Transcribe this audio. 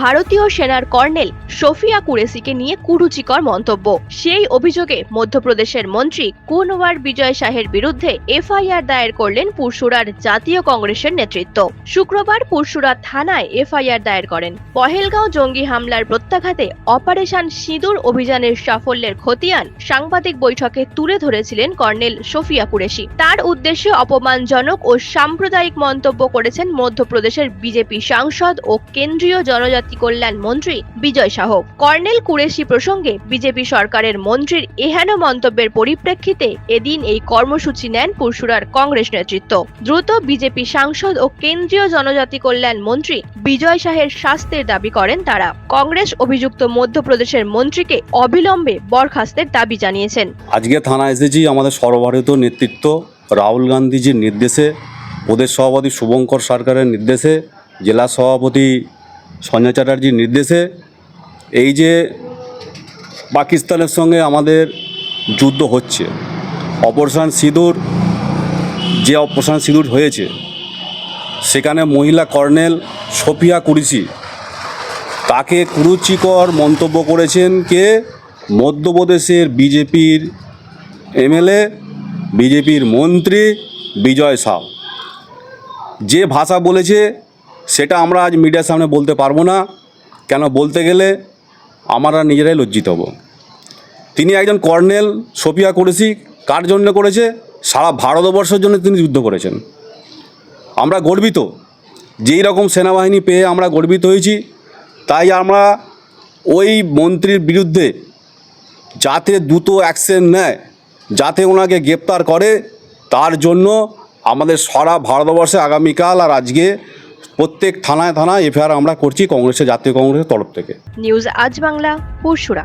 ভারতীয় সেনার colonel Sophia কুরেসিকে নিয়ে কুরুচিকর মন্তব্য। সেই অভিযোগে মধ্যপ্রদেশের মন্ত্রী কুনওয়ার বিজয় শাহের বিরুদ্ধে এফআইআর দায়ের করলেন পুরসুরার জাতীয় কংগ্রেসের নেতৃত্ব। শুক্রবার পুরসুরা থানায় এফআইআর দায়ের করেন। পহেলগাঁও জঙ্গি হামলার প্রত্যাঘাতে অপারেশন সিঁদুর অভিযানের সাফল্যের খতিয়ান সাংবাদিক বৈঠকে তুলে ধরেছিলেন কর্নেল সোফিয়া কুরেশি। তার উদ্দেশ্যে অপমানজনক ও সাম্প্রদায়িক মন্তব্য করেছেন মধ্যপ্রদেশের বিজেপি সাংসদ ও কেন্দ্রীয় জনজাতি কল্যাণ মন্ত্রী বিজয় শাহ কর্নেল কুরেশি প্রসঙ্গে বিজেপি সরকারের মন্ত্রীর এহেন মন্তব্যের পরিপ্রেক্ষিতে এদিন এই কর্মসূচি নেন পুরসুরার কংগ্রেস নেতৃত্ব। দ্রুত বিজেপি সাংসদ ও কেন্দ্রীয় জনজাতি কল্যাণ মন্ত্রী বিজয় শাহের শাস্তির দাবি করেন তারা। কংগ্রেস অভিযুক্ত মধ্যপ্রদেশের মন্ত্রীকে অবিলম্বে বরখাস্তের দাবি জানিয়েছেন। আজকে থানা এসেছি, আমাদের সর্বভারতীয় নেতৃত্ব রাহুল গান্ধীজির নির্দেশে, প্রদেশ সভাপতি শুভঙ্কর সরকারের নির্দেশে, জেলা সভাপতি সঞ্জয় চ্যাটার্জির নির্দেশে এই যে পাকিস্তানের সঙ্গে আমাদের যুদ্ধ হচ্ছে অপারেশন সিঁদুর, যে অপারেশন সিঁদুর হয়েছে, সেখানে মহিলা কর্নেল সোফিয়া কুরিসি তাকে কুরুচিকর মন্তব্য করেছেন কে? মধ্যপ্রদেশের বিজেপির এমএলএ, বিজেপির মন্ত্রী বিজয় সাউ। যে ভাষা বলেছে সেটা আমরা আজ মিডিয়ার সামনে বলতে পারব না। কেন বলতে গেলে আমরা নিজেরাই লজ্জিত হব। তিনি একজন কর্নেল সোফিয়া করেছি কার জন্য করেছে? সারা ভারতবর্ষের জন্য তিনি যুদ্ধ করেছেন। আমরা গর্বিত যেই রকম সেনাবাহিনী পেয়ে আমরা গর্বিত হয়েছি। তাই আমরা ওই মন্ত্রীর বিরুদ্ধে যাতে দ্রুত অ্যাকশন নেয়, যাতে ওনাকে গ্রেপ্তার করে, তার জন্য আমাদের সারা ভারতবর্ষে আগামীকাল আর আজকে প্রত্যেক থানায় থানায় এফআইআর আমরা করছি, কংগ্রেসের জাতীয় কংগ্রেসের তরফ থেকে। নিউজ আজ বাংলা পুরসুরা